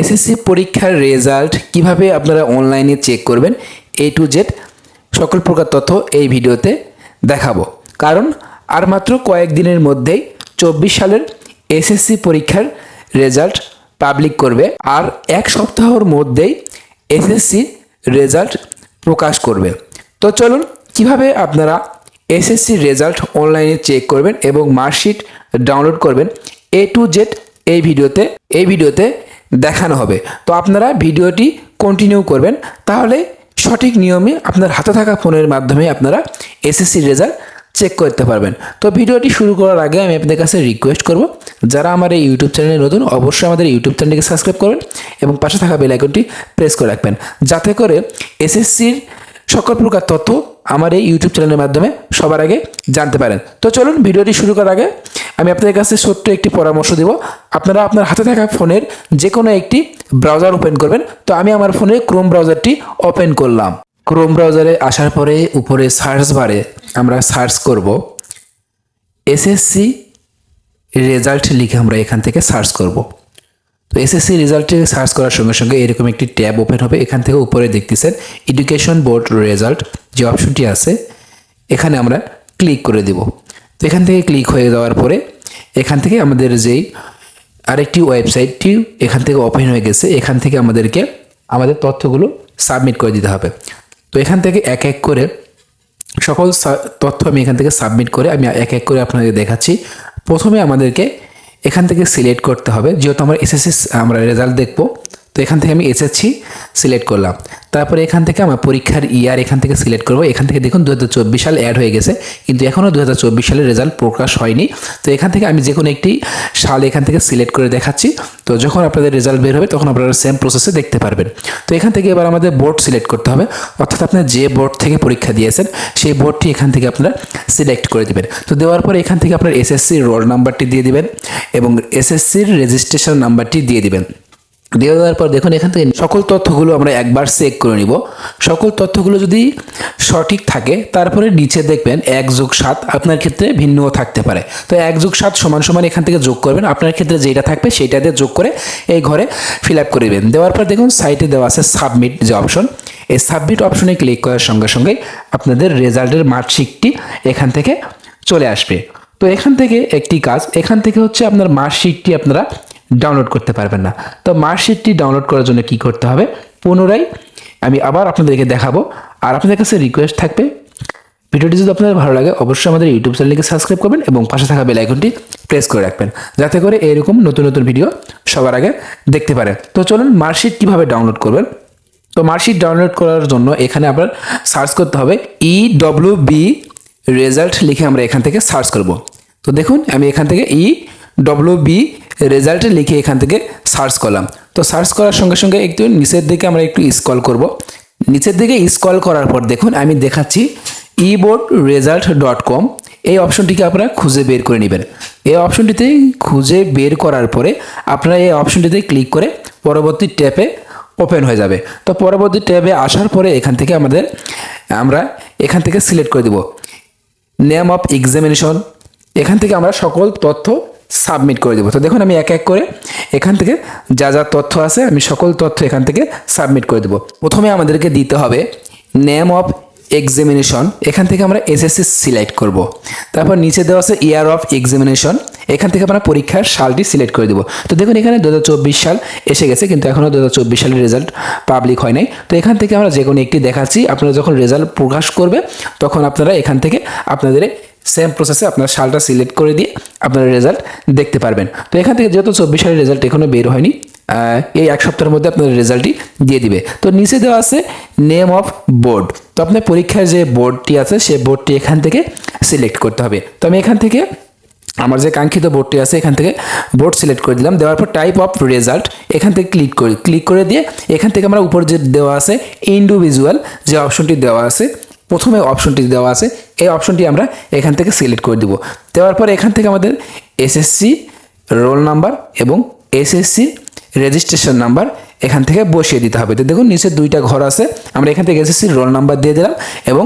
SSC পরীক্ষার result কীভাবে আপনারা অনলাইনে চেক করবেন এ টু জেড সকল প্রকার তথ্য এই ভিডিওতে দেখাবো। কারণ আর মাত্র কয়েকদিনের মধ্যেই চব্বিশ সালের এসএসসি পরীক্ষার রেজাল্ট পাবলিক করবে আর এক সপ্তাহর মধ্যেই এসএসসি রেজাল্ট প্রকাশ করবে। তো চলুন, কীভাবে আপনারা এসএসসি রেজাল্ট অনলাইনে চেক করবেন এবং মার্কশিট ডাউনলোড করবেন এ টু জেড এই ভিডিওতে এই ভিডিওতে দেখানো হবে। তো আপনারা ভিডিওটি কন্টিনিউ করবেন। তাহলে সঠিক নিয়মে আপনার হাতে থাকা ফোনের মাধ্যমে আপনারা এসএসসি রেজাল্ট চেক করতে পারবেন। তো ভিডিওটি শুরু করার আগে আমি আপনাদের কাছে রিকোয়েস্ট করব, যারা আমার এই ইউটিউব চ্যানেলে নতুন, অবশ্যই আমাদের ইউটিউব চ্যানেলটিকে সাবস্ক্রাইব করবেন এবং পাশে থাকা বেল আইকনটি প্রেস করে রাখবেন। যাতে করে এসএসসির সকল প্রকার তথ্য আমার এই ইউটিউব চ্যানেলের মাধ্যমে সবার আগে জানতে পারেন। তো চলুন ভিডিওটি শুরু করার আগে আমি আপনাদের কাছে ছোট্ট একটি পরামর্শ দেব। আপনারা আপনার হাতে থাকা ফোনের যে কোনো একটি ব্রাউজার ওপেন করবেন। তো আমি আমার ফোনে ক্রোম ব্রাউজারটি ওপেন করলাম। ক্রোম ব্রাউজারে আসার পরে উপরে সার্চ বারে আমরা সার্চ করব। এসএসসি রেজাল্ট লিখে আমরা এখান থেকে সার্চ করব। তো এসএসসি রেজাল্টে সার্চ করার সঙ্গে সঙ্গে এরকম একটি ট্যাব ওপেন হবে। এখান থেকে উপরে দেখতেছেন এডুকেশন বোর্ড রেজাল্ট যে অপশনটি আছে, এখানে আমরা ক্লিক করে দেব। তো এখান থেকে ক্লিক হয়ে যাওয়ার পরে এখান থেকে আমাদের যেই আরেকটি ওয়েবসাইটটি এখান থেকে ওপেন হয়ে গেছে, এখান থেকে আমাদেরকে আমাদের তথ্যগুলো সাবমিট করে দিতে হবে। তো এখান থেকে এক এক করে সকল তথ্য আমি এখান থেকে সাবমিট করে আমি এক এক করে আপনাদের দেখাচ্ছি। প্রথমে আমাদেরকে এখান থেকে সিলেক্ট করতে হবে। যেহেতু আমরা এসএসএস আমরা রেজাল্ট দেখব। তো এখান থেকে আমি এসএসসি সিলেক্ট করলাম। তারপরে এখান থেকে আমার পরীক্ষার ইয়ার এখান থেকে সিলেক্ট করব। এখান থেকে দেখুন দু হাজার চব্বিশ সাল অ্যাড হয়ে গেছে, কিন্তু এখনও দু হাজার চব্বিশ সালের রেজাল্ট প্রকাশ হয়নি। তো এখান থেকে আমি যে কোনো একটি সাল এখান থেকে সিলেক্ট করে দেখাচ্ছি। তো যখন আপনাদের রেজাল্ট বের হবে, তখন আপনারা সেম প্রসেসে দেখতে পারবেন। তো এখান থেকে এবার আমাদের বোর্ড সিলেক্ট করতে হবে। অর্থাৎ আপনার যে বোর্ড থেকে পরীক্ষা দিয়েছেন, সেই বোর্ডটি এখান থেকে আপনারা সিলেক্ট করে দেবেন। তো দেওয়ার পরে এখান থেকে আপনার এসএসসির রোল নাম্বারটি দিয়ে দিবেন এবং এসএসসির রেজিস্ট্রেশন নাম্বারটি দিয়ে দিবেন। দিয়ে দেওয়ার পর দেখুন এখান থেকে সকল তথ্যগুলো আমরা একবার চেক করে নিব। সকল তথ্যগুলো যদি সঠিক থাকে, তারপরে নিচে দেখবেন এক যোগ সাত আপনার ক্ষেত্রে ভিন্নও থাকতে পারে। তো এক যোগ সাত সমান সমান এখান থেকে যোগ করবেন। আপনার ক্ষেত্রে যেটা থাকবে সেইটা দিয়ে যোগ করে এই ঘরে ফিল আপ করে দেবেন। দেওয়ার পর দেখুন সাইটে দেওয়া আছে সাবমিট যে অপশন এই সাবমিট অপশনে ক্লিক করার সঙ্গে সঙ্গে আপনাদের রেজাল্টের মার্কশিটটি এখান থেকে চলে আসবে। তো এখান থেকে একটি কাজ, এখান থেকে হচ্ছে আপনার মার্কশিটটি আপনারা ডাউনলোড করতে পারবেন না। তো মার্কশিটটি ডাউনলোড করার জন্য কি করতে হবে? পুনরায় আমি আবার আপনাদেরকে দেখাবো। আর আপনাদের কাছে রিকোয়েস্ট থাকবে, ভিডিওটি যদি আপনাদের ভালো লাগে, অবশ্যই আমাদের ইউটিউব চ্যানেলকে সাবস্ক্রাইব করবেন এবং পাশে থাকা বেল আইকনটি প্রেস করে রাখবেন, যাতে করে এরকম নতুন নতুন ভিডিও সবার আগে দেখতে পারেন তো চলুন মার্কশিট কীভাবে ডাউনলোড করবেন? তো মার্কশিট ডাউনলোড করার জন্য এখানে আপনার সার্চ করতে হবে ই ডব্লিউ বি রেজাল্ট লিখে আমরা এখান থেকে সার্চ করব। তো দেখুন, আমি এখান থেকে ই ডব্লিউ বি রেজাল্ট লিখে এখান থেকে সার্চ করলাম। তো সার্চ করার সঙ্গে সঙ্গে একটু নিচের দিকে আমরা একটু স্ক্রল করব। নিচের দিকে স্ক্রল করার পর দেখুন, আমি দেখাচ্ছি e board result dot com এই অপশনটিকে আপনারা খুঁজে বের করে নেবেন। এই অপশনটিতে খুঁজে বের করার পরে আপনারা এই অপশনটিতে ক্লিক করে পরবর্তী ট্যাপে ওপেন হয়ে যাবে। তো পরবর্তী ট্যাবে আসার পরে এখান থেকে আমাদের, আমরা এখান থেকে সিলেক্ট করে দেব। নেম অফ এক্সামিনেশন এখান থেকে আমরা সকল তথ্য সাবমিট করে দেবো। তো দেখুন, আমি এক এক করে এখান থেকে যা যা তথ্য আছে, আমি সকল তথ্য এখান থেকে সাবমিট করে দেবো। প্রথমে আমাদেরকে দিতে হবে নেম অফ এক্সামিনেশন। এখান থেকে আমরা এসএসসি সিলেক্ট করব। তারপর নিচে দেওয়া আছে ইয়ার অফ এক্সামিনেশন। এখান থেকে আমরা পরীক্ষার সালটি সিলেক্ট করে দেবো। তো দেখুন, এখানে দু হাজার চব্বিশ সাল এসে গেছে, কিন্তু এখনও দু হাজার চব্বিশ সালের রেজাল্ট পাবলিক হয় নাই। তো এখান থেকে আমরা যে কোনো একটি দেখাচ্ছি। আপনারা যখন রেজাল্ট প্রকাশ করবে, তখন আপনারা এখান থেকে আপনাদের সেম প্রসেসে আপনার সালটা সিলেক্ট করে দিয়ে আপনারা রেজাল্ট দেখতে পারবেন। তো এখান থেকে যেহেতু চব্বিশ সালের রেজাল্ট এখনও বের হয়নি এই এক সপ্তাহের মধ্যে আপনার রেজাল্টটি দিয়ে দিবে। তো নিচে দেওয়া আছে নেম অফ বোর্ড তো আপনার পরীক্ষার যে বোর্ডটি আছে সেই বোর্ডটি এখান থেকে সিলেক্ট করতে হবে। তো আমি এখান থেকে আমার যে কাঙ্ক্ষিত বোর্ডটি আছে, এখান থেকে বোর্ড সিলেক্ট করে দিলাম। দেওয়ার পর টাইপ অফ রেজাল্ট এখান থেকে ক্লিক করি। ক্লিক করে দিয়ে এখান থেকে আমরা উপর যে দেওয়া আছে ইন্ডিভিজুয়াল যে অপশনটি দেওয়া আছে প্রথমে অপশনটি দেওয়া আছে, এই অপশনটি আমরা এখান থেকে সিলেক্ট করে দিব। দেওয়ার পর এখান থেকে আমাদের এসএসসি রোল নাম্বার এবং এসএসসি রেজিস্ট্রেশন নাম্বার এখান থেকে বসিয়ে দিতে হবে। তো দেখুন, নিচে দুইটা ঘর আছে, আমরা এখান থেকে এসএসসির রোল নাম্বার দিয়ে দিলাম এবং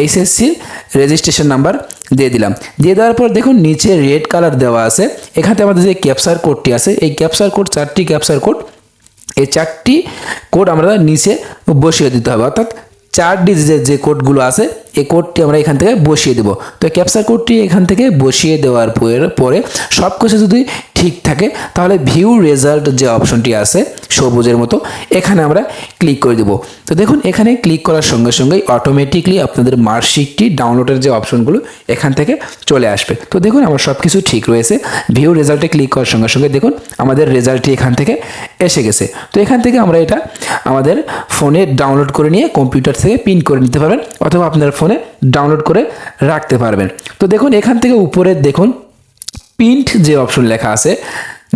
এইচএসসির রেজিস্ট্রেশন নাম্বার দিয়ে দিলাম। দিয়ে দেওয়ার পর দেখুন, নিচে রেড কালার দেওয়া আছে, এখানে আমাদের যে ক্যাপচার কোডটি আছে, এই ক্যাপচার কোড চারটি ক্যাপচার কোড এই চারটি কোড আমরা নিচে বসিয়ে দিতে হবে। অর্থাৎ চার ডিজিটের যে কোডগুলো আছে, এই কোডটি আমরা এখান থেকে বসিয়ে দেব। তো ক্যাপচার কোডটি এখান থেকে বসিয়ে দেওয়ার পরে সব কিছু যদি ঠিক থাকে, তাহলে ভিউ রেজাল্ট যে অপশনটি আছে সবুজের মতো, এখানে আমরা ক্লিক করে দেবো। তো দেখুন, এখানে ক্লিক করার সঙ্গে সঙ্গেই অটোমেটিকলি আপনাদের মার্কশিটটি ডাউনলোডের যে অপশনগুলো এখান থেকে চলে আসবে। তো দেখুন, আমার সব কিছু ঠিক রয়েছে। ভিউ রেজাল্টে ক্লিক করার সঙ্গে সঙ্গে দেখুন, আমাদের রেজাল্টটি এখান থেকে এসে গেছে। তো এখান থেকে আমরা এটা আমাদের ফোনে ডাউনলোড করে নিয়ে কম্পিউটার থেকে পিন করে নিতে পারবেন, অথবা আপনার ফোনে ডাউনলোড করে রাখতে পারবেন। তো দেখুন, এখান থেকে উপরে দেখুন প্রিন্ট যে অপশন লেখা আছে,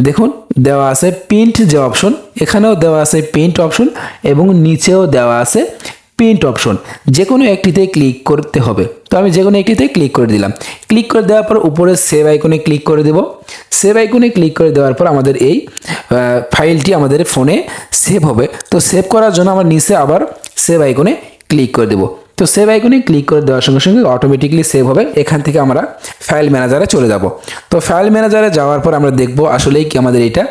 দেখুন, দেওয়া আছে প্রিন্ট যে অপশন এখানেও দেওয়া আছে প্রিন্ট অপশন এবং নিচেও দেওয়া আছে প্রিন্ট অপশন যে কোনো একটিতে ক্লিক করতে হবে। তো আমি যে কোনো একটিতে ক্লিক করে দিলাম। ক্লিক করে দেওয়ার পর উপরে সেভ আইকনে ক্লিক করে দেব। সেভ আইকনে ক্লিক করে দেওয়ার পর আমাদের এই ফাইলটি আমাদের ফোনে সেভ হবে। তো সেভ করার জন্য আমরা নিচে আবার সেভ আইকনে ক্লিক করে দেবো। তো সেভ আইকনে ক্লিক করে দেওয়ার সঙ্গে সঙ্গে অটোমেটিকলি সেভ হবে। এখান থেকে আমরা ফাইল ম্যানেজারে চলে যাব। তো ফাইল ম্যানেজারে যাওয়ার পর আমরা দেখব আসলেই কি আমাদের এটা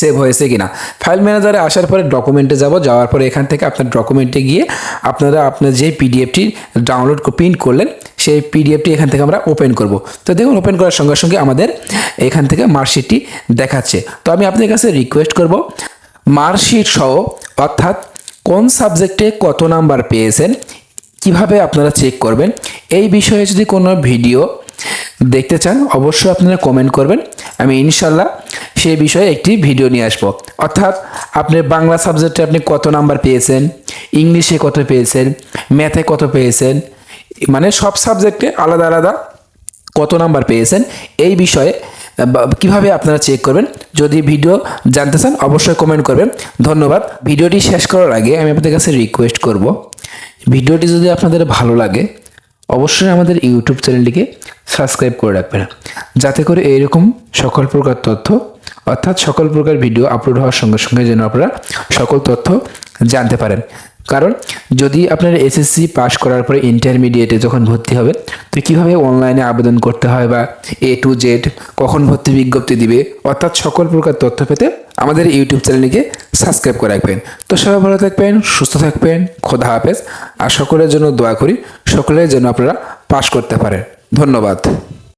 সেভ হয়েছে কিনা। ফাইল ম্যানেজারে আসার পরে ডকুমেন্টে যাব। যাওয়ার পরে এখান থেকে আপনার ডকুমেন্টে গিয়ে আপনারা আপনার যে পিডিএফটি ডাউনলোড প্রিন্ট করলেন, সেই পিডিএফটি এখান থেকে আমরা ওপেন করব। তো দেখুন ওপেন করার সঙ্গে সঙ্গে আমাদের এখান থেকে মার্কশিটটি দেখাচ্ছে। তো আমি আপনার কাছে রিকোয়েস্ট করব মার্কশিট সহ অর্থাৎ কোন সাবজেক্টে কত নাম্বার পেয়েছেন কীভাবে আপনারা চেক করবেন? এই বিষয়ে যদি কোনো ভিডিও দেখতে চান, অবশ্যই আপনারা কমেন্ট করবেন। আমি ইনশাল্লাহ সেই বিষয়ে একটি ভিডিও নিয়ে আসব। অর্থাৎ আপনি বাংলা সাবজেক্টে আপনি কত নাম্বার পেয়েছেন? ইংলিশে কত পেয়েছেন? ম্যাথে কত পেয়েছেন? মানে সব সাবজেক্টে আলাদা আলাদা কত নাম্বার পেয়েছেন? এই বিষয়ে কীভাবে আপনারা চেক করবেন? যদি ভিডিও জানতে চান, অবশ্যই কমেন্ট করবেন। ধন্যবাদ। ভিডিওটি শেষ করার আগে আমি আপনাদের কাছে রিকোয়েস্ট করব। ভিডিওটি যদি আপনাদের ভালো লাগে, অবশ্যই আমাদের ইউটিউব চ্যানেলটিকে সাবস্ক্রাইব করে রাখবেন। যাতে করে এইরকম সকল প্রকার তথ্য, অর্থাৎ সকল প্রকার ভিডিও আপলোড হওয়ার সঙ্গে সঙ্গে যেন আপনারা সকল তথ্য জানতে পারেন। কারণ যদি আপনার এসএসসি পাশ করার পরে ইন্টারমিডিয়েটে যখন ভর্তি হবে, তো কীভাবে অনলাইনে আবেদন করতে হয় বা এ টু জেড কখন ভর্তি বিজ্ঞপ্তি দিবে, অর্থাৎ সকল প্রকার তথ্য পেতে আমাদের ইউটিউব চ্যানেলটিকে সাবস্ক্রাইব করে রাখবেন। তো সবাই ভালো থাকবেন, সুস্থ থাকবেন, খোদা হাফেজ। আর সকলের জন্য দোয়া করি, সকলের জন্য আপনারা পাশ করতে পারেন। ধন্যবাদ।